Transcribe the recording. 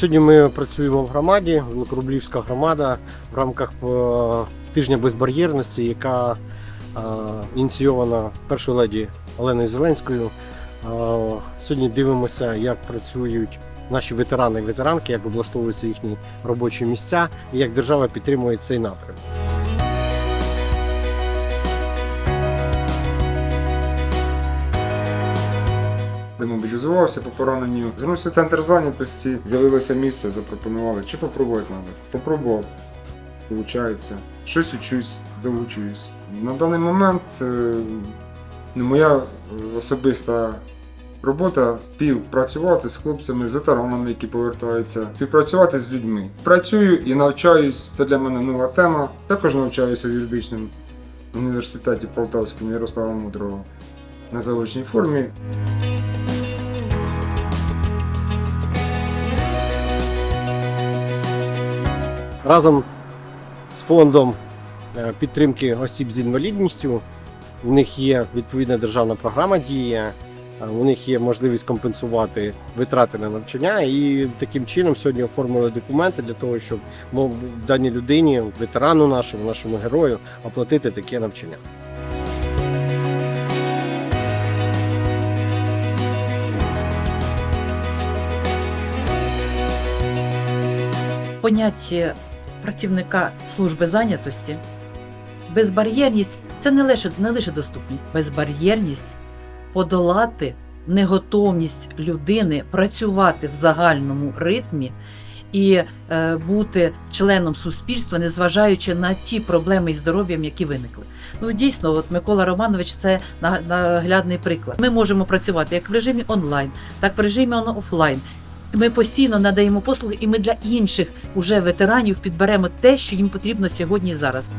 Сьогодні ми працюємо в громаді, Великорублівська громада в рамках е, тижня безбар'єрності, яка е, ініційована першою леді Оленою Зеленською. Е, Сьогодні дивимося, як працюють наші ветерани і ветеранки, як облаштовуються їхні робочі місця і як держава підтримує цей напрям. Демобілізувався по пораненню. Звернувся в центр зайнятості, з'явилося місце, запропонували. Чи попробувати треба? Попробував. Получається. Щось учусь, доучуюсь. На даний момент е, ну, моя особиста робота співпрацювати з хлопцями, з ветеранами, які повертаються, співпрацювати з людьми. Працюю і навчаюсь. Це для мене нова тема. Також навчаюся в юридичному університеті Полтавському Ярослава Мудрого на заочній формі. Разом з фондом е, підтримки осіб з інвалідністю в них є відповідна державна програма дія. е, У них є можливість компенсувати витрати на навчання, і таким чином сьогодні оформили документи для того, щоб даній людині, ветерану нашому, нашому герою, оплатити таке навчання. поняття працівника служби зайнятості, безбар'єрність це не лише, не лише доступність, безбар'єрність подолати неготовність людини працювати в загальному ритмі і е, бути членом суспільства, незважаючи на ті проблеми із здоров'ям, які виникли. Ну дійсно, от Микола Романович це наглядний приклад. Ми можемо працювати як в режимі онлайн, так в режимі офлайн. Ми постійно надаємо послуги, і ми для інших уже ветеранів підберемо те, що їм потрібно сьогодні зараз.